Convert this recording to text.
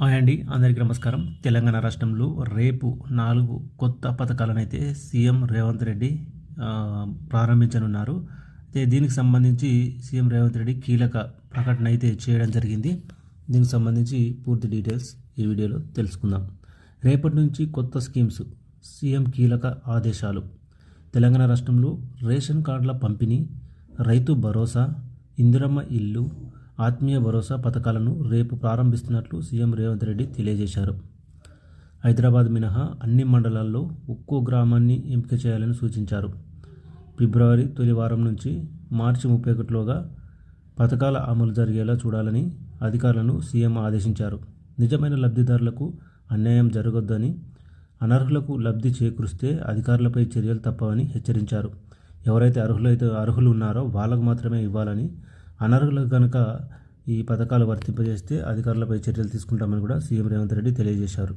Hi అండి అందరికీ నమస్కారం. తెలంగాణ రాష్ట్రంలో రేపు నాలుగు కొత్త పథకాలను అయితే సీఎం రేవంత్ రెడ్డి ప్రారంభించనున్నారు. అయితే దీనికి సంబంధించి సీఎం రేవంత్ రెడ్డి కీలక ప్రకటన అయితే చేయడం జరిగింది. దీనికి సంబంధించి పూర్తి డీటెయిల్స్ ఈ వీడియోలో తెలుసుకుందాం. రేపటి నుంచి కొత్త స్కీమ్స్ సీఎం కీలక ఆదేశాలు. తెలంగాణ రాష్ట్రంలో రేషన్ కార్డుల పంపిణీ రైతు భరోసా ఇందిరమ్మ ఇల్లు ఆత్మీయ భరోసా పథకాలను రేపు ప్రారంభిస్తున్నట్లు సీఎం రేవంత్ రెడ్డి తెలియజేశారు. హైదరాబాద్ మినహా అన్ని మండలాల్లో ఒక్కో గ్రామాన్ని ఎంపిక చేయాలని సూచించారు. ఫిబ్రవరి తొలి వారం నుంచి మార్చి ముప్పై ఒకటిలోగా పథకాల అమలు జరిగేలా చూడాలని అధికారులను సీఎం ఆదేశించారు. నిజమైన లబ్ధిదారులకు అన్యాయం జరగొద్దని అనర్హులకు లబ్ధి చేకూరిస్తే అధికారులపై చర్యలు తప్పవని హెచ్చరించారు. ఎవరైతే అర్హులైతే అర్హులు ఉన్నారో వాళ్ళకు మాత్రమే ఇవ్వాలని అనర్హులకు కనుక ఈ పథకాలు వర్తింపజేస్తే అధికారులపై చర్యలు తీసుకుంటామని కూడా సీఎం రేవంత్ రెడ్డి తెలియజేశారు.